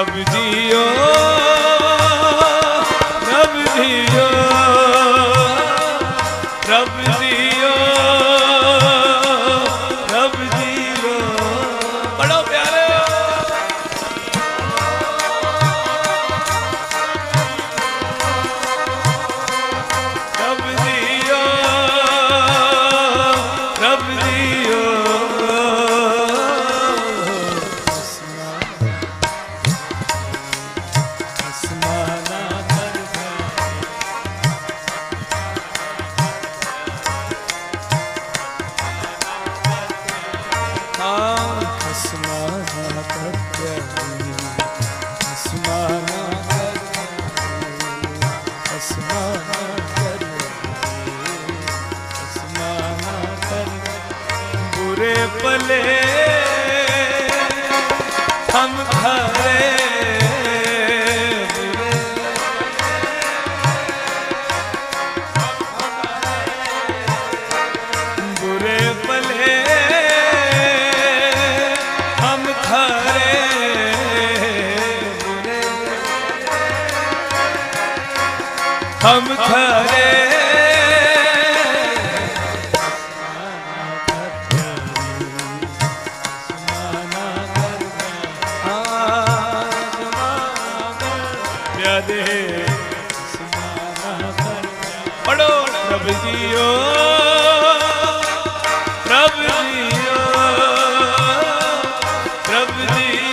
Rub ਜੀਓ ਰਬ ਜੀਓ ਰਬ ਜੀਓ ਰਬ ਜੀਓ ਬੜਾ ਪਿਆਰੇ ਰਬ ਜੀਓ ਰਬ ਜੀਓ Yeah.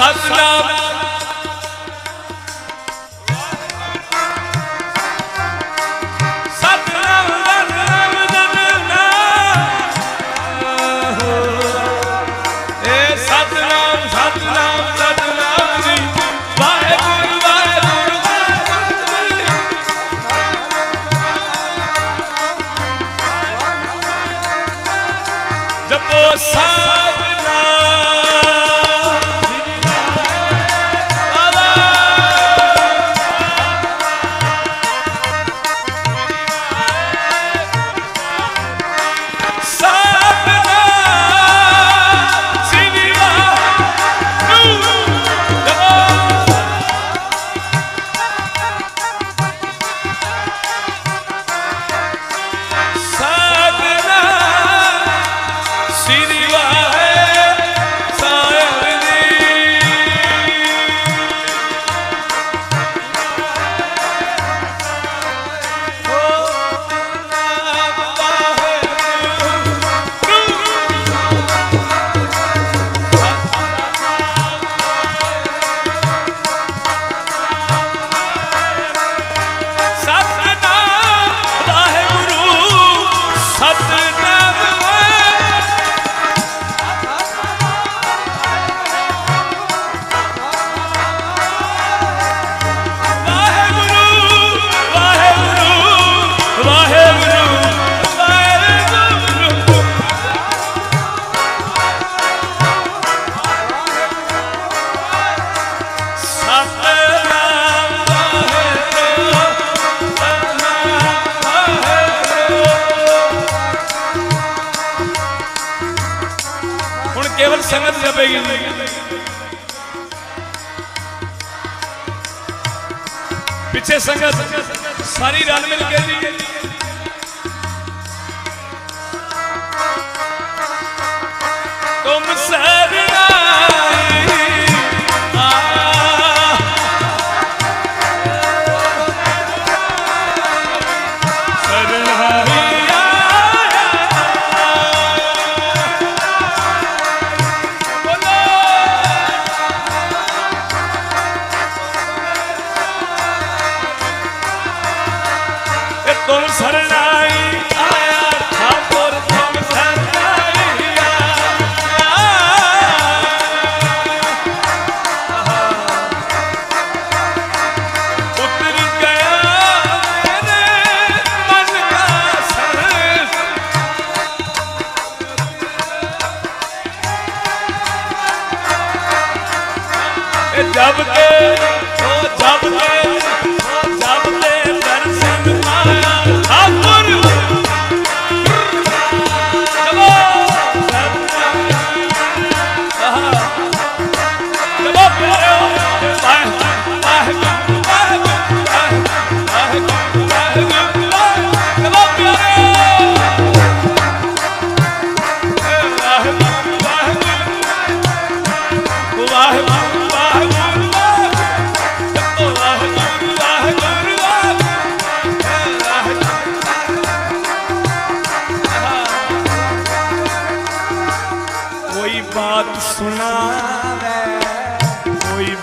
सतनाम ਸੰਗਤ ਜਪੇਗੀ ਪਿੱਛੇ ਸੰਗਤ ਸਾਰੀ ਰਲ ਮਿਲ ਕੇ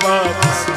amados.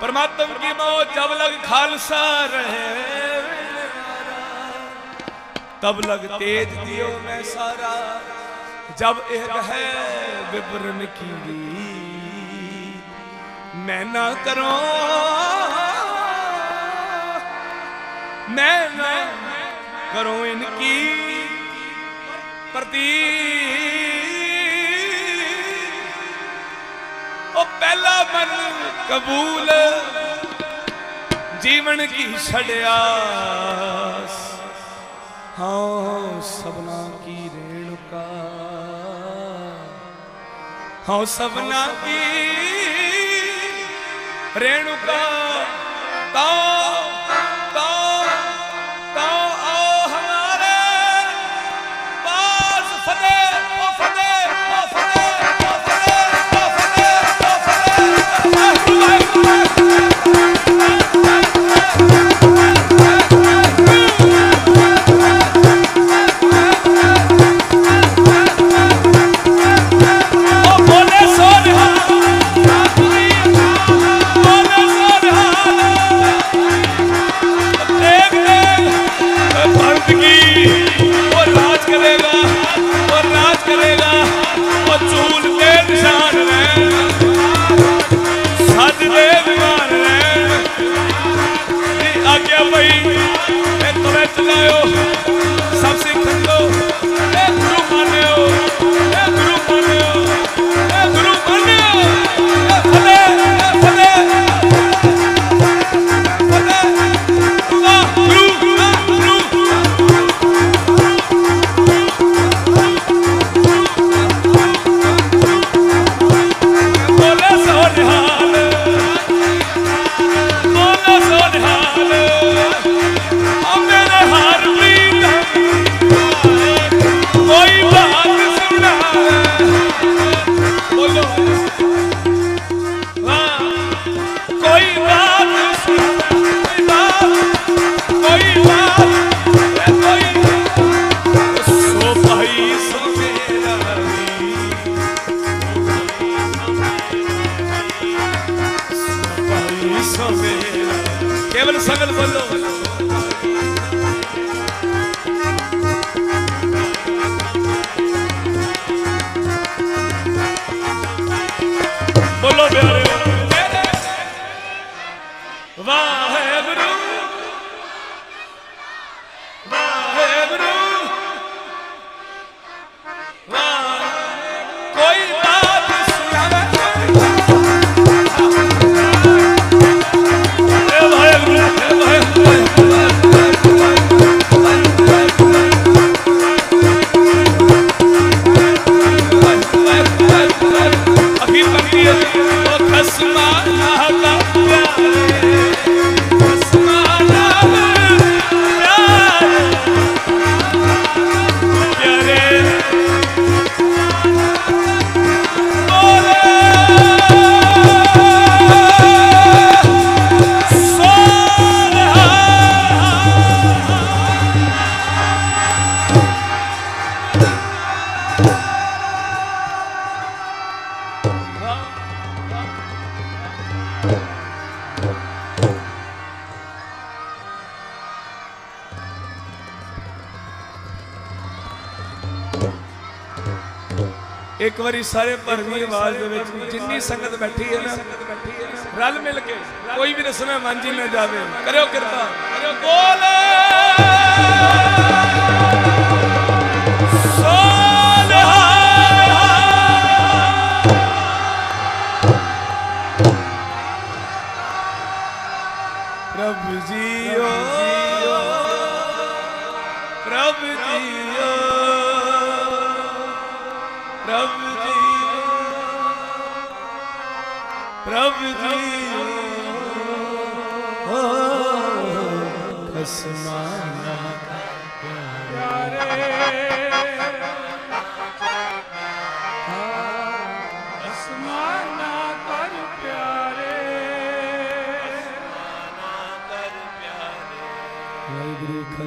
परमात्म की मो जब लग खालसा रहे तब लग तेज दियो मैं सारा जब एक है विवरण की मैं ना करो मैं ना करो इनकी प्रती ओ पहला मन ਕਬੂਲ ਜੀਵਨ ਕੀ ਛੜਿਆ ਹਾਂ ਸਭਨਾ ਕੀ ਰੇਣੁਕਾ ਹਾਂ ਸਭਨਾ ਕੀ ਰੇਣੁਕਾ ਤਾ रहा ਤੁਸੀਂ ਸਾਰੇ ਭਰਵੀਂ ਆਵਾਜ਼ ਦੇ ਵਿੱਚ ਜਿੰਨੀ ਸੰਗਤ ਬੈਠੀ ਹੈ ਨਾ ਰਲ ਮਿਲ ਕੇ ਕੋਈ ਵੀ ਮਨ ਜੀ ਨਾ ਜਾਵੇ ਕਰਿਓ ਕਿਰਪਾ ਕਰਿਓ ਬੋਲੇ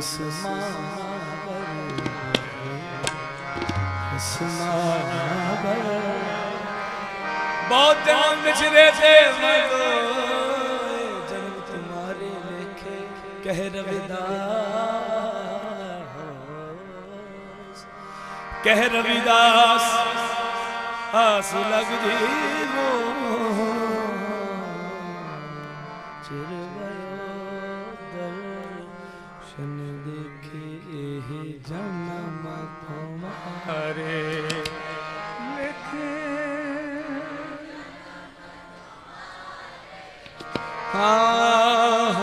sessiz बहुत ध्यान बिछड़े थे जन्म तुम्हारे लेखे कह रविदास कह रविदास आस लग जी वो चिर भयो दर्द ਦਰਸ਼ਨ ਦੇਖੀ ਇਹ ਜਨਮ ਤੁਮਾਰੇ ਲਿਖੇ ਆਹ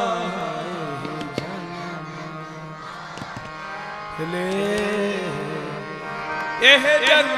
ਜਨਮ ਲੈ ਇਹ ਜਨਮ